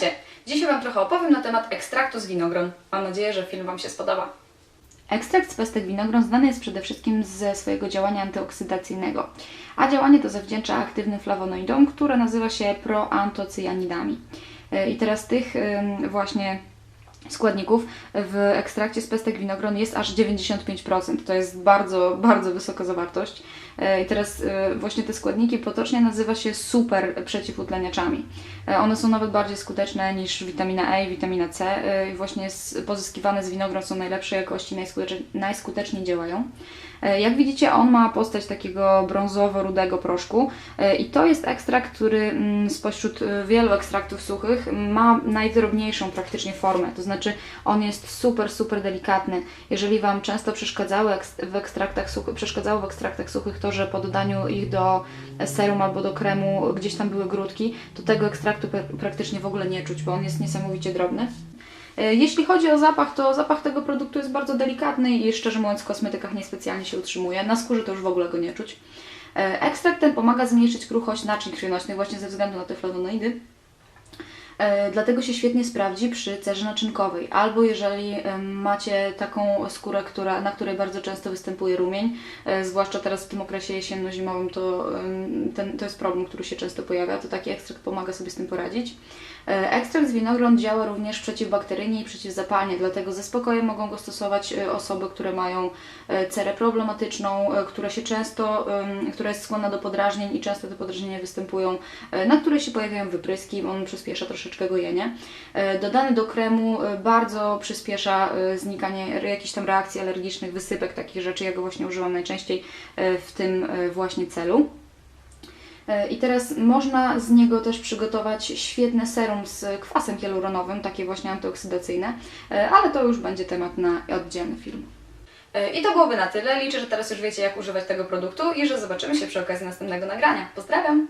Witajcie! Dzisiaj Wam trochę opowiem na temat ekstraktu z winogron. Mam nadzieję, że film Wam się spodoba. Ekstrakt z pestek winogron znany jest przede wszystkim ze swojego działania antyoksydacyjnego, a działanie to zawdzięcza aktywnym flawonoidom, które nazywa się proantocyjanidami. E, I teraz tych właśnie składników w ekstrakcie z pestek winogron jest aż 95%. To jest bardzo, bardzo wysoka zawartość. E, I teraz e, właśnie te składniki potocznie nazywa się super przeciwutleniaczami. E, One są nawet bardziej skuteczne niż witamina E i witamina C i właśnie pozyskiwane z winogron są najlepszej jakości, najskuteczniej, najskuteczniej działają. Jak widzicie, on ma postać takiego brązowo-rudego proszku i to jest ekstrakt, który mm, spośród wielu ekstraktów suchych ma najdrobniejszą praktycznie formę, to znaczy on jest super, super delikatny. Jeżeli Wam często przeszkadzały ekst- w ekstraktach suchych, przeszkadzało w ekstraktach suchych to, że po dodaniu ich do serum albo do kremu gdzieś tam były grudki, to tego ekstraktu pra- praktycznie w ogóle nie czuć, bo on jest niesamowicie drobny. E, Jeśli chodzi o zapach, to zapach tego produktu jest bardzo delikatny i szczerze mówiąc w kosmetykach niespecjalnie się utrzymuje. Na skórze to już w ogóle go nie czuć. E, Ekstrakt ten pomaga zmniejszyć kruchość naczyń krwionośnych właśnie ze względu na te flawonoidy. E, Dlatego się świetnie sprawdzi przy cerze naczynkowej, albo jeżeli macie taką skórę, która, na której bardzo często występuje rumień, e, zwłaszcza teraz w tym okresie jesienno-zimowym, to, ten, to jest problem, który się często pojawia, to taki ekstrakt pomaga sobie z tym poradzić. E, Ekstrakt z winogron działa również przeciwbakteryjnie i przeciwzapalnie, dlatego ze spokojem mogą go stosować osoby, które mają cerę problematyczną, która się często, która jest skłonna do podrażnień i często te podrażnienia występują, na które się pojawiają wypryski, on przyspiesza troszeczkę gojenie. E, Dodany do kremu e, bardzo przyspiesza e, znikanie jakichś tam reakcji alergicznych, wysypek, takich rzeczy. Ja go właśnie używam najczęściej w tym właśnie celu. I teraz można z niego też przygotować świetne serum z kwasem hialuronowym, takie właśnie antyoksydacyjne, ale to już będzie temat na oddzielny film. I to byłoby na tyle. Liczę, że teraz już wiecie, jak używać tego produktu i że zobaczymy się przy okazji następnego nagrania. Pozdrawiam!